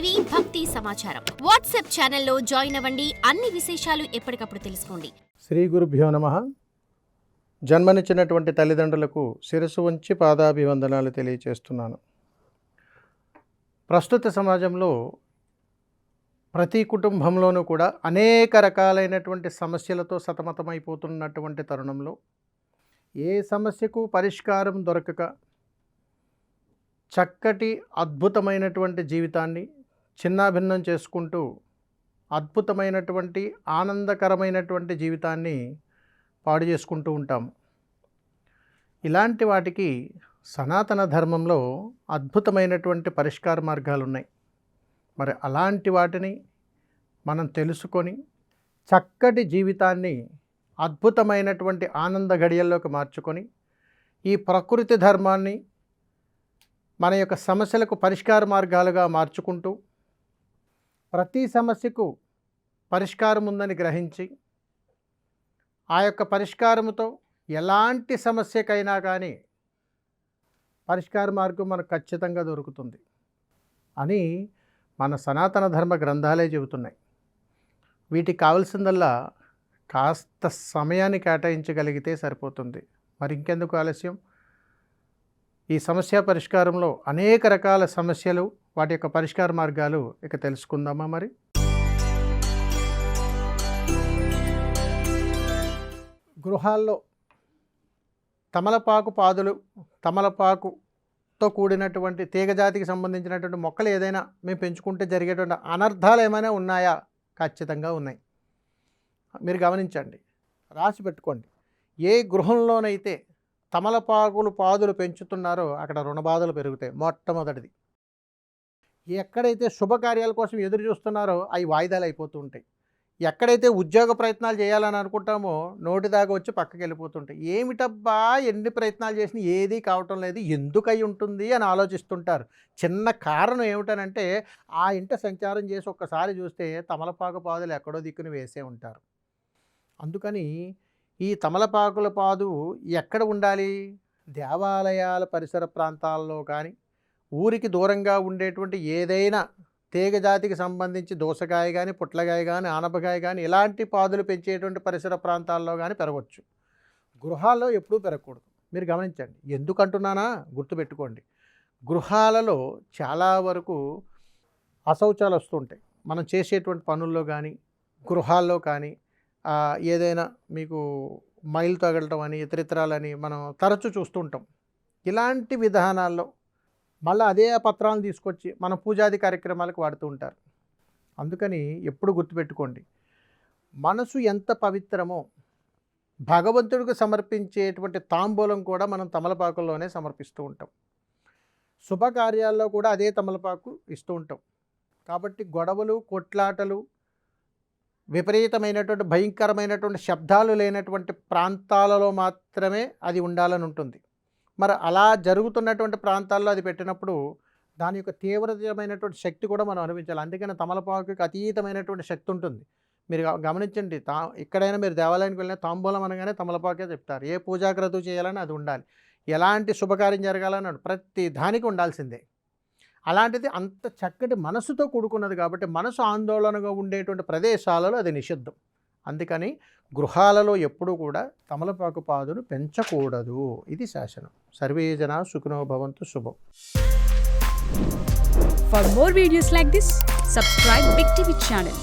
TV భక్తి సమాచారం. WhatsApp ఛానల్లో జాయిన్ అవ్వండి. అన్ని విశేషాలు ఎప్పటికప్పుడు తెలుసుకోండి. శ్రీ గురుభ్యో నమ. జన్మనిచ్చినటువంటి తల్లిదండ్రులకు శిరస్సు ఉంచి పాదాభివందనాలు తెలియచేస్తున్నాను. ప్రస్తుత సమాజంలో ప్రతి కుటుంబంలోనూ కూడా అనేక రకాలైనటువంటి సమస్యలతో సతమతమైపోతున్నటువంటి తరుణంలో ఏ సమస్యకు పరిష్కారం దొరకక చక్కటి అద్భుతమైనటువంటి జీవితాన్ని చిన్నాభిన్నం చేసుకుంటూ అద్భుతమైనటువంటి ఆనందకరమైనటువంటి జీవితాన్ని పాడు చేసుకుంటూ ఉంటాము ఇలాంటి వాటికి సనాతన ధర్మంలో అద్భుతమైనటువంటి పరిష్కార మార్గాలు ఉన్నాయి మరి అలాంటి వాటిని మనం తెలుసుకొని చక్కటి జీవితాన్ని అద్భుతమైనటువంటి ఆనంద గడియల్లోకి మార్చుకొని ఈ ప్రకృతి ధర్మాన్ని మన యొక్క సమస్యలకు పరిష్కార మార్గాలుగా మార్చుకుంటూ ప్రతి సమస్యకు పరిష్కారం ఉందని గ్రహించి ఆ యొక్క పరిష్కారముతో ఎలాంటి సమస్యకైనా కానీ పరిష్కార మార్గం మనకు ఖచ్చితంగా దొరుకుతుంది అని మన సనాతన ధర్మ గ్రంథాలే చెబుతున్నాయి. వీటికి కావలసిందల్లా కాస్త సమయాన్ని కేటాయించగలిగితే సరిపోతుంది. మరి ఇంకెందుకు ఆలస్యం? ఈ సమస్య పరిష్కారంలో అనేక రకాల సమస్యలు వాటి యొక్క పరిష్కార మార్గాలు ఇక తెలుసుకుందామా మరి? గృహాల్లో తమలపాకు పాదులు తమలపాకుతో కూడినటువంటి తీగజాతికి సంబంధించినటువంటి మొక్కలు ఏదైనా మేము పెంచుకుంటే జరిగేటువంటి అనర్థాలు ఏమైనా ఉన్నాయా? ఖచ్చితంగా ఉన్నాయి. మీరు గమనించండి. రాసి పెట్టుకోండి. ఏ గృహంలోనైతే తమలపాకులు పాదులు పెంచుతున్నారో అక్కడ రుణబాధలు పెరుగుతాయి మొట్టమొదటిది. ఎక్కడైతే శుభకార్యాల కోసం ఎదురు చూస్తున్నారో అవి వాయిదాలు అయిపోతూ ఉంటాయి ఎక్కడైతే ఉద్యోగ ప్రయత్నాలు చేయాలని అనుకుంటామో నోటి దాకా వచ్చి పక్కకి వెళ్ళిపోతుంటాయి. ఏమిటబ్బా ఎన్ని ప్రయత్నాలు చేసినా ఏదీ కావటం లేదు ఎందుకై ఉంటుంది అని ఆలోచిస్తుంటారు. చిన్న కారణం ఏమిటనంటే ఆ ఇంట సంచారం చేసి ఒక్కసారి చూస్తే తమలపాకు పాదులు ఎక్కడో దిక్కుని వేసే ఉంటారు. అందుకని ఈ తమలపాకుల పాదు ఎక్కడ ఉండాలి? దేవాలయాల పరిసర ప్రాంతాల్లో కానీ ఊరికి దూరంగా ఉండేటువంటి ఏదైనా తీగ జాతికి సంబంధించి దోసకాయ కానీ పుట్లకాయ కానీ ఆనపకాయ కానీ ఇలాంటి పాదులు పెంచేటువంటి పరిసర ప్రాంతాల్లో కానీ పెరగవచ్చు గృహాల్లో ఎప్పుడూ పెరగకూడదు. మీరు గమనించండి. ఎందుకంటున్నానా? గుర్తుపెట్టుకోండి. గృహాలలో చాలా వరకు అశౌచాలు వస్తుంటాయి. మనం చేసేటువంటి పనుల్లో కానీ గృహాల్లో కానీ ఏదైనా మీకు మైలు తగలటం అని ఇతరితరాలని మనం తరచూ చూస్తుంటాం ఇలాంటి విధానాల్లో మళ్ళీ అదే పత్రాలను తీసుకొచ్చి మన పూజాది కార్యక్రమాలకు వాడుతూ ఉంటారు. అందుకని ఎప్పుడు గుర్తుపెట్టుకోండి మనసు ఎంత పవిత్రమో భగవంతుడికి సమర్పించేటువంటి తాంబూలం కూడా మనం తమలపాకుల్లోనే సమర్పిస్తూ ఉంటాం. శుభకార్యాల్లో కూడా అదే తమలపాకు ఇస్తూ ఉంటాం. కాబట్టి గొడవలు కొట్లాటలు విపరీతమైనటువంటి భయంకరమైనటువంటి శబ్దాలు లేనటువంటి ప్రాంతాలలో మాత్రమే అది ఉండాలని ఉంటుంది. మరి అలా జరుగుతున్నటువంటి ప్రాంతాల్లో అది పెట్టినప్పుడు దాని యొక్క తీవ్రతమైనటువంటి శక్తి కూడా మనం అనుభవించాలి. అందుకని తమలపాకుకి అతీతమైనటువంటి శక్తి ఉంటుంది. మీరు గమనించండి తా ఎక్కడైనా మీరు దేవాలయానికి వెళ్ళినా తాంబూలం అనగానే తమలపాకే చెప్తారు. ఏ పూజాగ్రత చేయాలని అది ఉండాలి. ఎలాంటి శుభకార్యం జరగాలని ప్రతి దానికి ఉండాల్సిందే. అలాంటిది అంత చక్కటి మనసుతో కూడుకున్నది కాబట్టి మనసు ఆందోళనగా ఉండేటువంటి ప్రదేశాలలో అది నిషిద్ధం. అందుకని గృహాలలో ఎప్పుడూ కూడా తమలపాకు పాదును పెంచకూడదు. ఇది శాసనం. సర్వే జన సుఖినో భవంతు శుభం. For more videos like this subscribe Big TV channel